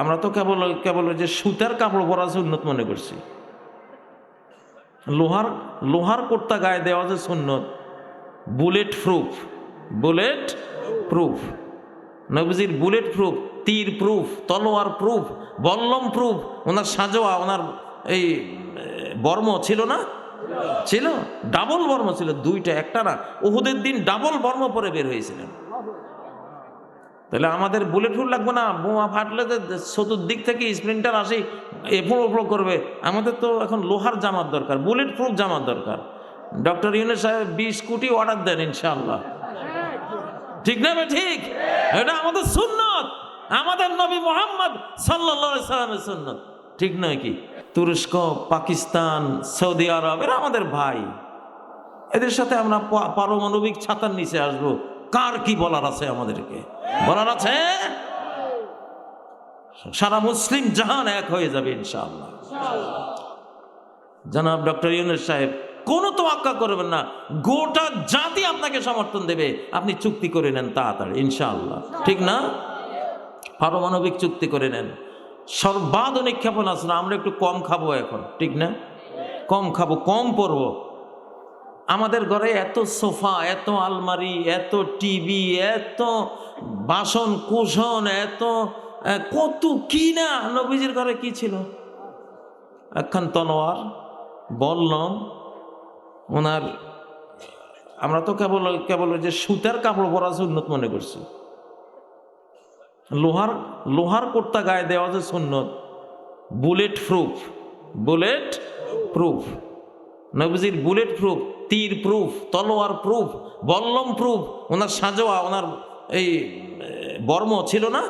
আমরা তো কেবল কেবল যে সুতার কাপড় পরা আছে উন্নত মনে করছি। লোহার লোহার কোর্তা গায়ে দেওয়া যে সুন্নত। Bullet proof. Bullet proof. নবজির bullet proof, তীর প্রুফ, তলোয়ার প্রুফ, বল্লম প্রুফ, ওনার সাজোয়া, ওনার এই বর্ম ছিল না? ছিল। ডাবল বর্ম ছিল, দুইটা, একটা না। ওহুদের দিন ডাবল বর্ম পরে বের হয়েছিলেন। তাহলে আমাদের বুলেট প্রুফ লাগবে না, বোমা ফাটলে চতুর্দিক থেকে স্প্রিন্টার আসি এফোড় ওফোড় করবে। আমাদের তো এখন লোহার জামার দরকার বুলেট প্রুফ জামার দরকার। ডক্টর ইউনুস সাহেব বিশ কোটি অর্ডার দেন ইনশাল্লাহ ঠিক না ঠিক? এটা আমাদের সুন্নত, আমাদের নবী মোহাম্মদ সাল্লামের সুন্নত। ঠিক নয় কি? তুরস্ক, পাকিস্তান, সৌদি আরব, এরা আমাদের ভাই। এদের সাথে আমরা পারমাণবিক ছাতার নিচে আসব। কার কি বলার আছে আমাদেরকে? বলার আছে? সারা মুসলিম জাহান এক হয়ে যাবে ইনশাআল্লাহ। জনাব ডক্টর ইউনুস সাহেব, কোনো তোয়াক্কা করবেন না। গোটা জাতি আপনাকে সমর্থন দেবে। আপনি চুক্তি করে নেন তাড়াতাড়ি, ইনশাআল্লাহ। ঠিক না? পারমাণবিক চুক্তি করে নেন। সর্বাধুনিক ক্ষেপণাস্ত্র, আমরা একটু কম খাব এখন। ঠিক না? কম খাব, কম পরবো। আমাদের ঘরে এত সোফা, এত আলমারি, এত টিভি, এত বাসন কুসন, এত কত কি না? নবীজির ঘরে কি ছিল? একখান তলোয়ার, বললাম, ওনার, আমরা তো কেবল কেবল যে সুতার কাপড় পরা আছে উন্নত মনে করছি। লোহার লোহার কোর্তা গায়ে দেওয়া যে সুন্নত, বুলেট প্রুফ বুলেট প্রুফ। নবজির বুলেট প্রুফ, তীর প্রুফ, তলোয়ার প্রুফ, বল্লম প্রুফ, ওনার সাজোয়া, ওনার এই বর্ম ছিল না?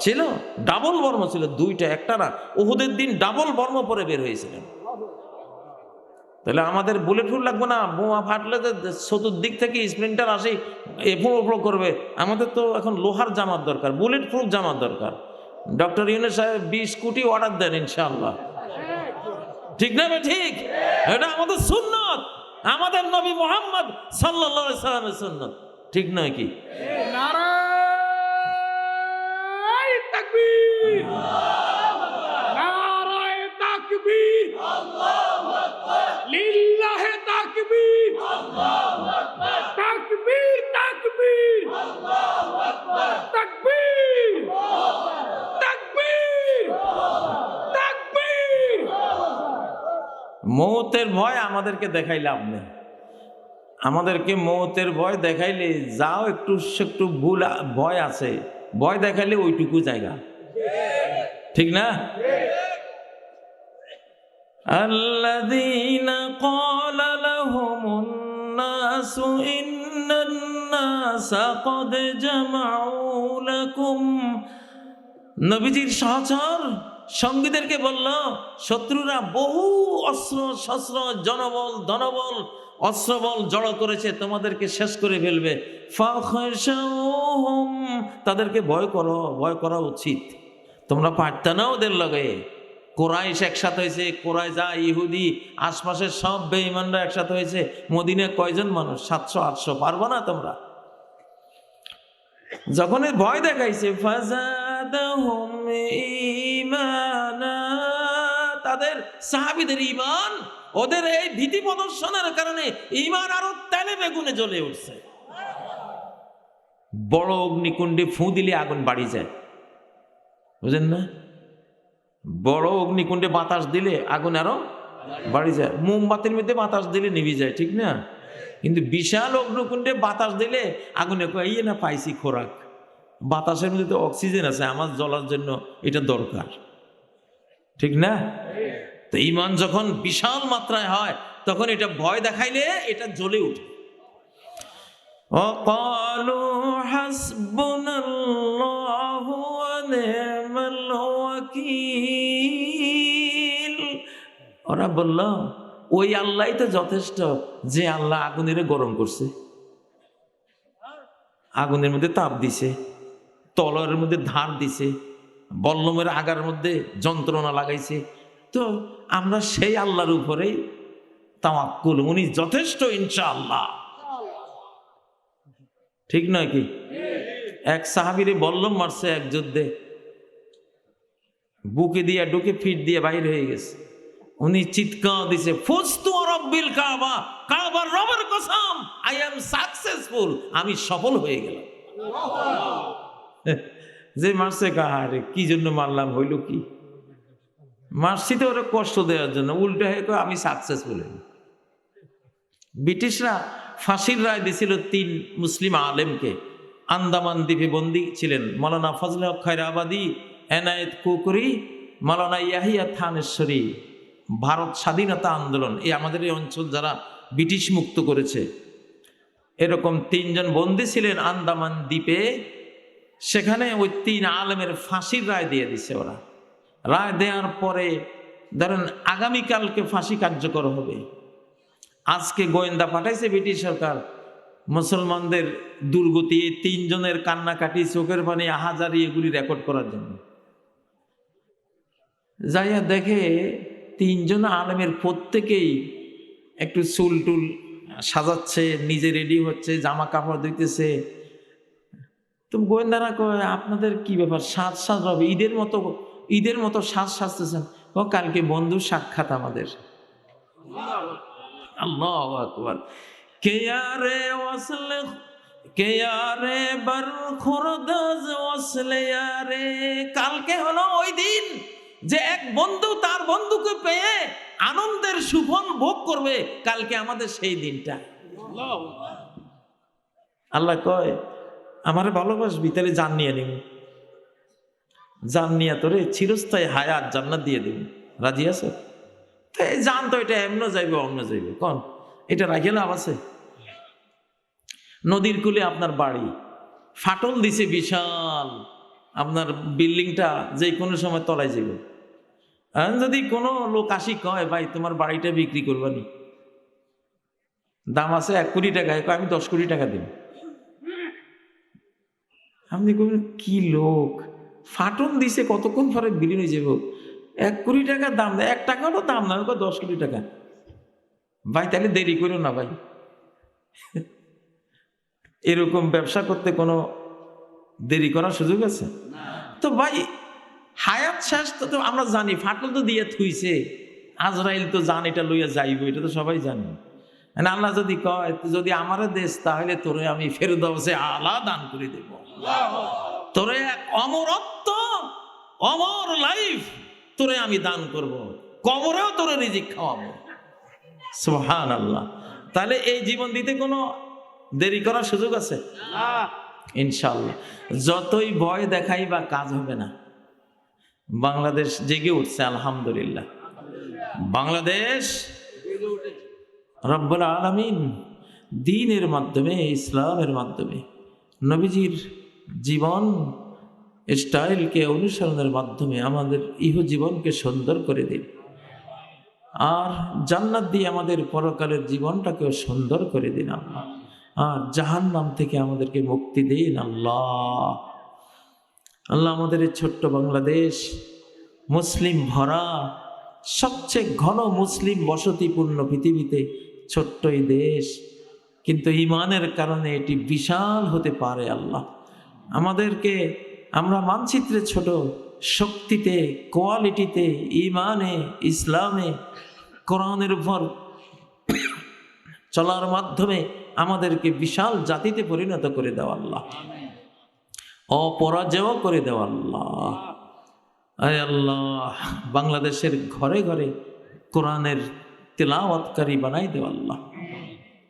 ছিল? ডাবল বর্ম ছিল, দুইটা, একটা না। উহুদের দিন ডাবল বর্ম পরে বের হয়েছিলেন। তাহলে আমাদের বুলেট প্রুফ লাগবে না, বোমা ফাটলে যে চতুর্দিক থেকে স্প্রিন্টার আসি এফোড় ওফোড় করবে। আমাদের তো এখন লোহার জামার দরকার, বুলেট প্রুফ জামার দরকার। ডক্টর ইউনুস সাহেব বিশ কোটি অর্ডার দেন, ইনশাআল্লাহ। ঠিক না ঠিক? এটা আমাদের সুন্নত। আমাদের নবী মোহাম্মদ সাল্লা সাল্লামের সুন্নত। ঠিক নয় কি? নারায় মৌতের ভয় আমাদেরকে দেখাই লাভ নেই আমাদেরকে মৌতের ভয় দেখাইলে যাও একটু একটু ভুল আ- ভয় আছে ভয় দেখাইলে ওইটুকু জায়গা ঠিক না الذين قال لهم الناس إن الناس قد جمعوا لكم নবীজির সহচর সঙ্গীদেরকে বলল, শত্রুরা বহু অস্ত্র, শস্ত্র, জনবল, ধনবল, অস্ত্রবল জড়ো করেছে, তোমাদেরকে শেষ করে ফেলবে। তাদেরকে ভয় করো, ভয় করা উচিত। তোমরা পারতে না ওদের লগে। কোরাইশ একসাথে হয়েছে কোরাই যা ইহুদি, আশপাশের সব বেঈমানরা একসাথে হয়েছে। মদিনে কয়জন মানুষ? সাতশো, আটশো, পারব না তোমরা? যখন ভয় দেখাইছে তাদের সাহাবীদের ইমান ওদের এই ভীতি প্রদর্শনের কারণে ইমান আরও তেলে বেগুনে জ্বলে উঠছে। বড় অগ্নিকুণ্ডে ফু দিলে আগুন বাড়ি যায়। বুঝেন না? বড় অগ্নিকুণ্ডে বাতাস দিলে আগুন আরও বাড়ি যায়। মোমবাতির মধ্যে বাতাস দিলে নিভে যায়, ঠিক না? কিন্তু বিশাল অগ্নিকুণ্ডে বাতাস দিলে আগুনে কয় ইয়ে না পাইছি খোরাক বাতাসের মধ্যে তো অক্সিজেন আছে আমার জ্বলার জন্য এটা দরকার ঠিক না তো ইমান যখন বিশাল মাত্রায় হয় তখন এটা ভয় দেখাইলে এটা জ্বলে উঠে وقالوا حسبنا الله ونعم الوكيل ওরা বলল ওই আল্লাহই তো যথেষ্ট যে আল্লাহ আগুনের গরম করছে। আগুনের মধ্যে তাপ দিছে তলরের মধ্যে ধার দিছে, বল্লমের আগার মধ্যে যন্ত্রণা লাগাইছে। তো আমরা সেই আল্লাহর উপরেই তাওয়াক্কুল, উনি যথেষ্ট ইনশাআল্লাহ। ঠিক নয় কি? এক সাহাবিরে বল্লম মারছে এক যুদ্ধে, বুকে দিয়া ডুকে ফিট দিয়ে বাইর হয়ে গেছে। উনি চিৎকার দিছে ফুস্তু রব্বিল কাবা, কাবার রবের কসম আই এম সাকসেসফুল আমি সফল হয়ে গেলাম। যে মারছে কাহারে, কি জন্য মারলাম, হইল কি? মারছি তো ওরা কষ্ট দেওয়ার জন্য, উল্টো হয়ে আমি সাকসেসফুল হই ব্রিটিশরা ফাঁসির রায় দিয়েছিল তিন মুসলিম আলেমকে। আন্দামান দ্বীপে বন্দী ছিলেন মৌলানা ফজল হক খৈরাবাদী এনায়েত কুকুরি, মৌলানা ইয়াহিয়া থানেশ্বরী। ভারত স্বাধীনতা আন্দোলন, এই আমাদের এই অঞ্চল যারা ব্রিটিশ মুক্ত করেছে। এরকম তিনজন বন্দী ছিলেন আন্দামান দ্বীপে। সেখানে ওই তিন আলমের ফাঁসির রায় দিয়ে দিছে ওরা। রায় দেওয়ার পরে ধরেন আগামীকালকে ফাঁসি কার্যকর হবে। আজকে গোয়েন্দা পাঠাইছে ব্রিটিশ সরকার, মুসলমানদের দুর্গতি, এই তিনজনের কান্নাকাটি, চোখের পানি, আহাজারি, এগুলি রেকর্ড করার জন্য। যাইয়া দেখে তিনজন আলেমের প্রত্যেকেই একটু চুল টুল সাজাচ্ছে, নিজে রেডি হচ্ছে, জামা কাপড় দিতেছে তো গোয়েন্দারা কয়, আপনাদের কি ব্যাপার? সাজ সাজ হবে ঈদের মতো ঈদের মতো সাজ সাজতেছেন। ও, কালকে বন্ধু সাক্ষাৎ আমাদের। কে ওয়াসলে, কে ইয়ারে বার ইয়ারে কালকে হলো ওই দিন। যে এক বন্ধু তার বন্ধুকে পেয়ে আনন্দের সুফল ভোগ করবে কালকে আমাদের সেই দিনটা। আল্লাহ কয়, আমারে ভালোবাসবি, তাহলে জান নিয়ে নিব জান নিয়ে তোরে চিরস্থায়ী হায়াত জান্নাত দিয়ে দিব রাজি আছে? তো এই জান তো এটা এমন যাইবে, অন্য যাইবে। কন, এটা রাখে লাভ আছে? নদীর কূলে আপনার বাড়ি, ফাটল দিছে বিশাল আপনার বিল্ডিংটা যে কোনো সময় তলায় যাবে যদি কোনো লোক আসি কয়, ভাই, তোমার বাড়িটা বিক্রি করবানি দাম আছে এক কোটি টাকা আমি দশ কোটি টাকা দেব। আপনি কবেন কি লোক? ফাটন দিছে, কতক্ষণ পরে বিলীন হয়ে যাব এক কোটি টাকার দাম দেয়, এক টাকারও দাম না দশ কোটি টাকা। ভাই, তাহলে দেরি করো না, ভাই। এরকম ব্যবসা করতে কোনো দেরি করার সুযোগ আছে? তো ভাই হায়াত শেষ তো আমরা জানি ফাটল তো দিয়ে থুইছে। আজরাইল তো জান এটা লইয়া যাইব এটা তো সবাই জানি। মানে আল্লাহ যদি কয় যদি আমারে দেশ তাহলে তোরে আমি ফেরদাউসে আলা দান করে দেব। তোরে এক অমরত্ব অমর লাইফ তোরে আমি দান করব। কবরেও তোরে রিজিক খাওয়াবো। সুহান আল্লাহ তাহলে এই জীবন দিতে কোনো দেরি করার সুযোগ আছে? ইনশাল্লাহ যতই ভয় দেখাই বা কাজ হবে না, বাংলাদেশ জেগে উঠছে, আলহামদুলিল্লাহ। বাংলাদেশ রব্বুল আলমিন দিনের মাধ্যমে, ইসলামের মাধ্যমে, নবীজির জীবন স্টাইলকে অনুসরণের মাধ্যমে আমাদের ইহ জীবনকে সুন্দর করে দিন। আর জান্নাত দিয়ে আমাদের পরকালের জীবনটাকেও সুন্দর করে দিন আল্লাহ। আর জাহান্নাম থেকে আমাদেরকে মুক্তি দিন আল্লাহ। আল্লাহ আমাদের এই ছোট্ট বাংলাদেশ, মুসলিম ভরা, সবচেয়ে ঘন মুসলিম বসতিপূর্ণ পৃথিবীতে ছোট্ট এই দেশ। কিন্তু ইমানের কারণে এটি বিশাল হতে পারে আল্লাহ। আমাদেরকে আমরা মানচিত্রে ছোট, শক্তিতে, কোয়ালিটিতে, ইমানে, ইসলামে, কোরআনের উপর চলার মাধ্যমে আমাদেরকে বিশাল জাতিতে পরিণত করে দেওয়া আল্লাহ। অপরাজয় করে দেওয়া আল্লাহ। আয় আল্লাহ, বাংলাদেশের ঘরে ঘরে কোরআনের তেলাওয়াতকারী বানাই দেওয়া আল্লাহ।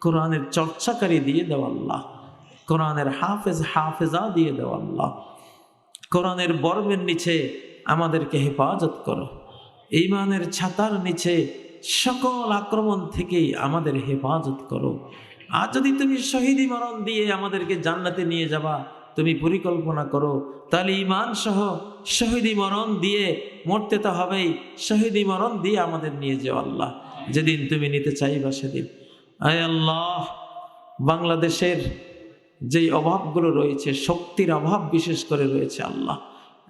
কোরআনের চর্চাকারী দিয়ে দেওয়া আল্লাহ। কোরআনের হাফেজ হাফেজা দিয়ে দেওয়া আল্লাহ। কোরআনের বর্মের নিচে আমাদেরকে হেফাজত করো। ইমানের ছাতার নিচে সকল আক্রমণ থেকেই আমাদের হেফাজত করো। আর যদি তুমি শহীদি মরণ দিয়ে আমাদেরকে জান্নাতে নিয়ে যাবা, তুমি পরিকল্পনা করো। তাহলে ইমান সহ শহীদি মরণ দিয়ে মরতে তো হবেই। শহীদি মরণ দিয়ে আমাদের নিয়ে যাও আল্লাহ। যেদিন তুমি নিতে চাইবা সেদিন। আয় আল্লাহ, বাংলাদেশের যেই অভাবগুলো রয়েছে, শক্তির অভাব বিশেষ করে রয়েছে আল্লাহ।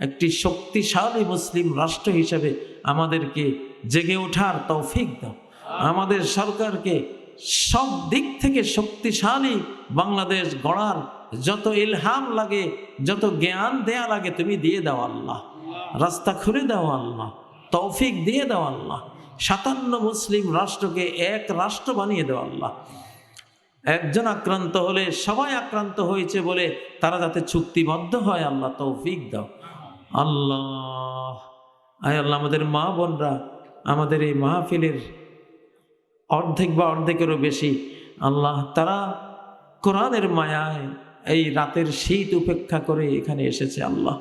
একটি শক্তিশালী মুসলিম রাষ্ট্র হিসেবে আমাদেরকে জেগে ওঠার তৌফিক দাও। আমাদের সরকারকে সব দিক থেকে শক্তিশালী বাংলাদেশ গড়ার যত ইলহাম লাগে, যত জ্ঞান দেয়া লাগে, তুমি দিয়ে দাও আল্লাহ। রাস্তা খুলে দাও আল্লাহ। তৌফিক দিয়ে দাও আল্লাহ। সাতান্ন মুসলিম রাষ্ট্রকে এক রাষ্ট্র বানিয়ে দাও আল্লাহ। একজন আক্রান্ত হলে, সবাই আক্রান্ত হয়েছে বলে তারা যাতে চুক্তিবদ্ধ হয়, আল্লাহ তৌফিক দাও। আল্লাহ। আয় আল্লাহ, আমাদের মা বোনরা, আমাদের এই মাহফিলের অর্ধেক বা অর্ধেকেরও বেশি। আল্লাহ তারা কোরআনের মায়ায় এই রাতের শীত উপেক্ষা করে এখানে এসেছে আল্লাহ।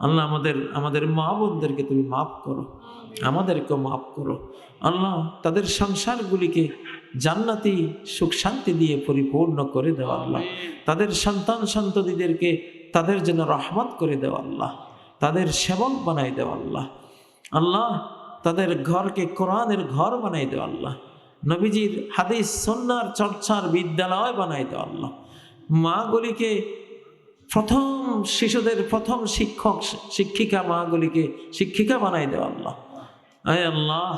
আল্লাহ আমাদের আমাদের মা বোনদেরকে তুমি মাফ করো। আমাদেরকেও মাফ করো। আল্লাহ তাদের সংসারগুলিকে জান্নাতি সুখ শান্তি দিয়ে পরিপূর্ণ করে দেওয়া আল্লাহ। তাদের সন্তান সন্ততিদেরকে তাদের জন্য রহমত করে দেওয়া আল্লাহ। তাদের সেবক বানাই দেওয়া আল্লাহ। আল্লাহ তাদের ঘরকে কোরআনের ঘর বানাই দেওয়া আল্লাহ। নবীজির হাদিস সন্ন্যার চর্চার বিদ্যালয় বানাই দেওয়া আল্লাহ। মাগুলিকে প্রথম শিশুদের প্রথম শিক্ষক, শিক্ষিকা মাগুলিকে শিক্ষিকা বানাই দেওয়া আল্লাহ। আয় আল্লাহ,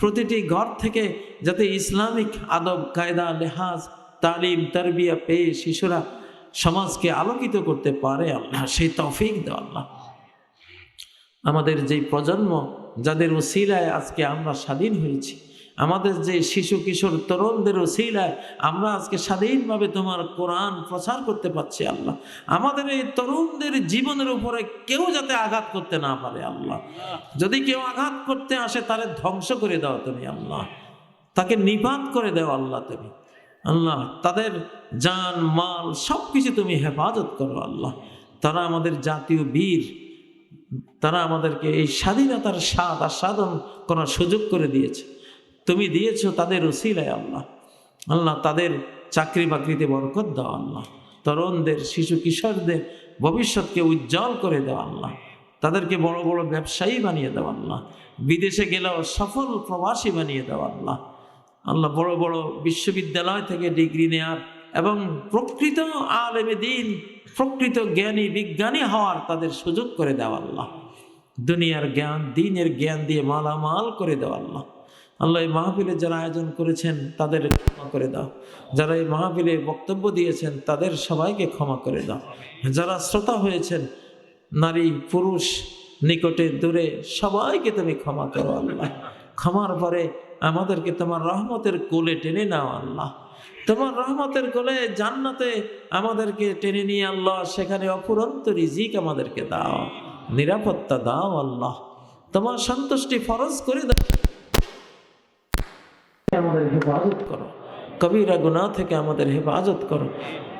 প্রতিটি ঘর থেকে যাতে ইসলামিক আদব, কায়দা, লেহাজ, তালিম, তারবিয়া পেয়ে শিশুরা সমাজকে আলোকিত করতে পারে আল্লাহ, সেই তফিক দেওয়া আল্লাহ। আমাদের যেই প্রজন্ম, যাদের ওসিলায় আজকে আমরা স্বাধীন হয়েছি আমাদের যে শিশু কিশোর তরুণদের ওসিলায় আমরা আজকে স্বাধীনভাবে তোমার কোরআন প্রচার করতে পারছি আল্লাহ। আমাদের এই তরুণদের জীবনের উপরে কেউ যাতে আঘাত করতে না পারে আল্লাহ। যদি কেউ আঘাত করতে আসে, তারে ধ্বংস করে দাও তুমি আল্লাহ। তাকে নিপাত করে দাও আল্লাহ তুমি। আল্লাহ, তাদের জান, মাল সব কিছু তুমি হেফাজত করো আল্লাহ। তারা আমাদের জাতীয় বীর, তারা আমাদেরকে এই স্বাধীনতার স্বাদ আস্বাদন করার সুযোগ করে দিয়েছে। তুমি দিয়েছ তাদের উসিলায় আল্লাহ। আল্লাহ তাদের চাকরি বাকরিতে বরকত দাও আল্লাহ। তরুণদের, শিশু কিশোরদের ভবিষ্যৎকে উজ্জ্বল করে দেওয়া আল্লাহ। তাদেরকে বড় বড় ব্যবসায়ী বানিয়ে দেওয়া আল্লাহ। বিদেশে গেলেও সফল প্রবাসী বানিয়ে দেওয়া আল্লাহ। আল্লাহ বড় বড় বিশ্ববিদ্যালয় থেকে ডিগ্রি নেয়ার এবং প্রকৃত আলেমে দিন, প্রকৃত জ্ঞানী, বিজ্ঞানী হওয়ার তাদের সুযোগ করে দেওয়া আল্লাহ। দুনিয়ার জ্ঞান, দিনের জ্ঞান দিয়ে মালামাল করে দেওয়া আল্লাহ। আল্লাহ এই মাহফিলে যারা আয়োজন করেছেন, তাদের ক্ষমা করে দাও। যারা এই মাহফিলে বক্তব্য দিয়েছেন, তাদের সবাইকে ক্ষমা করে দাও। যারা শ্রোতা হয়েছেন, নারী, পুরুষ, নিকটে, দূরে, সবাইকে তুমি ক্ষমা করো আল্লাহ। ক্ষমার পরে আমাদেরকে তোমার রহমতের কোলে টেনে নাও আল্লাহ। তোমার রহমতের কোলে জান্নাতে আমাদেরকে টেনে নিয়ে আল্লাহ, সেখানে অফুরন্ত রিজিক আমাদেরকে দাও। নিরাপত্তা দাও আল্লাহ। তোমার সন্তুষ্টি ফরজ করে দাও। হেফাজত করো। কবিরা গুনাহ থেকে আমাদের হেফাজত করো।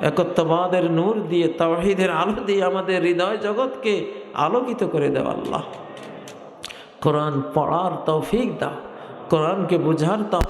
একত্ববাদের নূর দিয়ে, তাওহিদের আলো দিয়ে আমাদের হৃদয় জগৎকে আলোকিত করে দেওয়া আল্লাহ। কোরআন পড়ার তৌফিক দাও। কোরআনকে বুঝার তাও